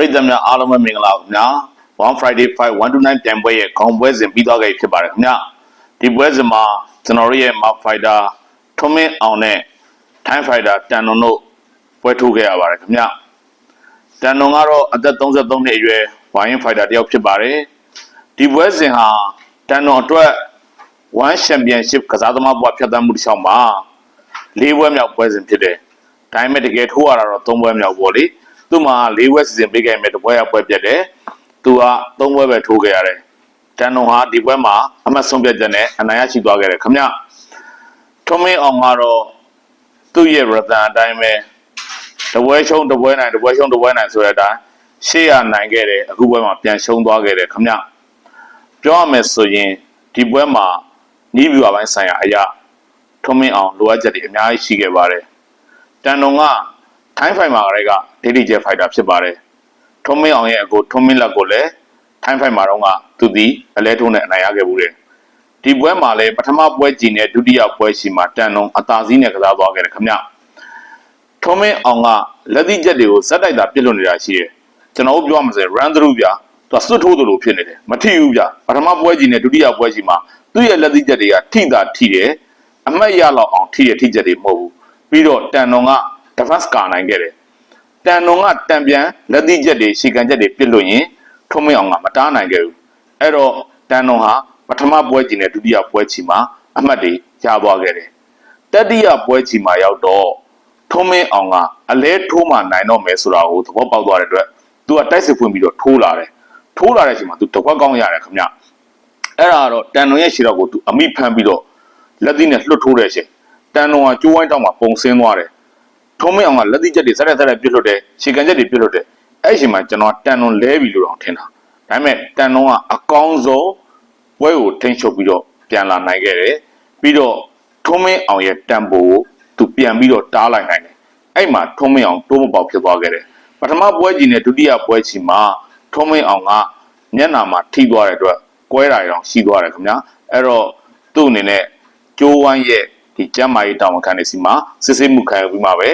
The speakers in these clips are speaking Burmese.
ရိသတ်များအားလုံးပဲမင်္ဂလာပါခင်ဗျာ1 Friday 5 129ပြန်ပွဲရဲ့ခေါင်းပွဲစဉ်ပြီးသွားခဲ့ပြီဖြစ်ပါတယ်ခင်ဗျာဒီပွဲစဉ်မှာကျွန်တော်တို့ရဲ့ Mark Fighter ထုံးမင်းအောင်နဲ့ Time Fighter တန်နုံတို့ပွဲထိုးခဲ့ရပါတယ်ခင်ဗျာတန်နုံကတော့အသက်33နှစ်အရွယ်ဝိုင်း Fighter တယောက်ဖြစ်ပါတယ်ဒီပွဲစဉ်ဟာတန်နုံအတွက် One Championship ကစားသမားဘဝဖြတ်သန်းမှုတစ်ချောင်းမှာ၄ပွဲမြောက်ပွဲစဉ်ဖြစ်တယ်။ဒါပေမဲ့တကယ်ထိုးရတာတော့၃ပွဲမြောက်ပေါ့လေ။ သူ့မှာ၄ပွဲစီစဉ်ပေးခဲ့မယ်တစ်ပွဲရပွဲပြတ်တယ်။သူက၃ပွဲပဲထိုးခဲ့ရတယ်။တန်နုံဟာဒီပွဲမှာအမှတ်ဆုံးဖြတ်ချက်နဲ့အနိုင်ရရှိသွားခဲ့တယ်ခင်ဗျ။ထုံးမင်းအောင်ကတော့သူ့ရဲ့ရတန်အတိုင်းပဲတပွဲရှုံးတပွဲနိုင်တပွဲရှုံးတပွဲနိုင်ဆိုတဲ့အတိုင်းရှေ့ရနိုင်ခဲ့တယ်အခုပွဲမှာပြန်ရှုံးသွားခဲ့တယ်ခင်ဗျ။ပြောရမယ်ဆိုရင်ဒီပွဲမှာနီးဗျူအပိုင်းဆိုင်ရာအရာထုံးမင်းအောင်လိုအပ်ချက်တွေအများကြီးရှိခဲ့ပါတယ်။တန်တုံက ထိုင်းဖိုင်မာကလေးကဒေဒီဂျက်ဖိုက်တာဖြစ်ပါတယ်။ထုံးမင်းအောင်ရဲ့အကိုထုံးမင်းလက်ကိုလည်းထိုင်းဖိုင်မာတော့ကသူဒီအလဲထုံးနဲ့အနိုင်ရခဲ့ဘူးတယ်။ဒီပွဲမှာလည်းပထမပွဲကြည့်နဲ့ဒုတိယပွဲရှိမှာတန်တုံအသာစီးနဲ့ကစားသွားခဲ့တယ်ခင်ဗျ။ထုံးမင်းအောင်ကလက်သီးချက်တွေကိုဇက်တိုက်တာပြစ်လွတ်နေတာရှိတယ်။ကျွန်တော်တို့ပြောရမှာဆို run through ဗျာသူကစွတ်ထိုးသလိုဖြစ်နေတယ်မထိဘူးဗျာပထမပွဲကြည့်နဲ့ဒုတိယပွဲရှိမှာသူ့ရဲ့လက်သီးချက်တွေကထိတာထိတယ်အမှတ်ရလောက်အောင်ထိတဲ့ထိချက်တွေမဟုတ်ဘူးပြီးတော့တန်တော်က defense ကာနိုင်ခဲ့တယ်တန်တော်ကတံပြန်လက်သီးချက်တွေရှီကန်ချက်တွေပြစ်လို့ရင်ထုံးမင်းအောင်ကမတားနိုင်ခဲ့ဘူးအဲ့တော့တန်တော်ဟာပထမပွဲကြည့်နဲ့ဒုတိယပွဲချီမှာအမှတ်တွေရသွားခဲ့တယ်တတိယပွဲချီမှာရောက်တော့ထုံးမင်းအောင်ကအလဲထိုးမှနိုင်တော့မယ်ဆိုတာကိုသဘောပေါက်သွားတဲ့အတွက်သူကတိုက်စစ်ဖွင့်ပြီးတော့ထိုးလာတယ်ထိုးလာတဲ့အချိန်မှာသူတကွက်ကောင်းရတယ်ခင်ဗျအဲ့ဒါကတော့တန်တော်ရဲ့ခြေတော့ကိုသူအမိဖမ်းပြီးတော့လက်သီးနဲ့လွတ်ထိုးတဲ့အချိန်တန်တော်ကကျိုးဝိုင်းတောက်မှာပုံဆင်းသွားတယ် ထုံးမင်းအောင်ကလက်သီးချက်တွေဆက်ရက်ဆက်ရက်ပြစ်လွတ်တယ်ခြေကန်ချက်တွေပြစ်လွတ်တယ်အဲ့ဒီအချိန်မှာကျွန်တော်တန်တော်လဲပြီလို့တော့ထင်တာဒါပေမဲ့တန်တော်ကအကောင်းဆုံးပွဲကိုထိန်းချုပ်ပြီးတော့ပြန်လာနိုင်ခဲ့တယ်ပြီးတော့ထုံးမင်းအောင်ရဲ့တန်ဖိုးကိုသူပြန်ပြီးတော့တားလိုက်နိုင်တယ်အဲ့မှာထုံးမင်းအောင်တိုးမပေါက်ဖြစ်သွားခဲ့တယ်ပထမပွဲကြီးနဲ့ဒုတိယပွဲကြီးမှာထုံးမင်းအောင်ကမျက်နာမှာထိသွားတဲ့အတွက်ကွဲတာရောင်ရှိသွားတယ်ခင်ဗျာအဲ့တော့သူ့အနေနဲ့ကျိုးဝိုင်းရဲ့ ဒီကျမ်းမာရေးတာဝန်ခံနေစီမှာစစ်စစ်မှုခံယူပြီးမှပဲ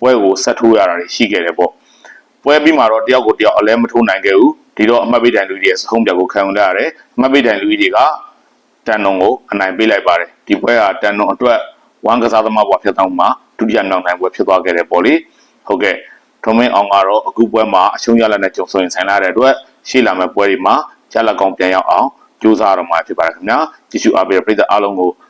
ပွဲကိုဆက်ထိုးရတာတွေရှိခဲ့တယ်ပေါ့ပွဲပြီးမှတော့တယောက်ကိုတယောက်အလဲမထိုးနိုင်ခဲ့ဘူးဒီတော့အမှတ်ပေးတိုင်လူကြီးရဲ့ဆုံးပြကိုခံယူလာရတယ်အမှတ်ပေးတိုင်လူကြီးတွေကတန်နုံကိုအနိုင်ပေးလိုက်ပါတယ်ဒီပွဲကတန်နုံအတွက်ဝမ်ကစားသမားဘွားဖြစ်တော့မှဒုတိယမြောက်နိုင်ပွဲဖြစ်သွားခဲ့တယ်ပေါ့လေဟုတ်ကဲ့ထုံမင်းအောင်ကတော့အခုပွဲမှာအရှုံးရလက်နဲ့ကြုံဆိုရင်ဆိုင်လာတဲ့အတွက်ရှေ့လာမယ့်ပွဲတွေမှာရလက်ကောင်ပြန်ရောက်အောင်ကြိုးစားရတော့မှာဖြစ်ပါတယ်ခင်ဗျာကြည့်ရှုအားပေးတဲ့ပရိသတ်အားလုံးကို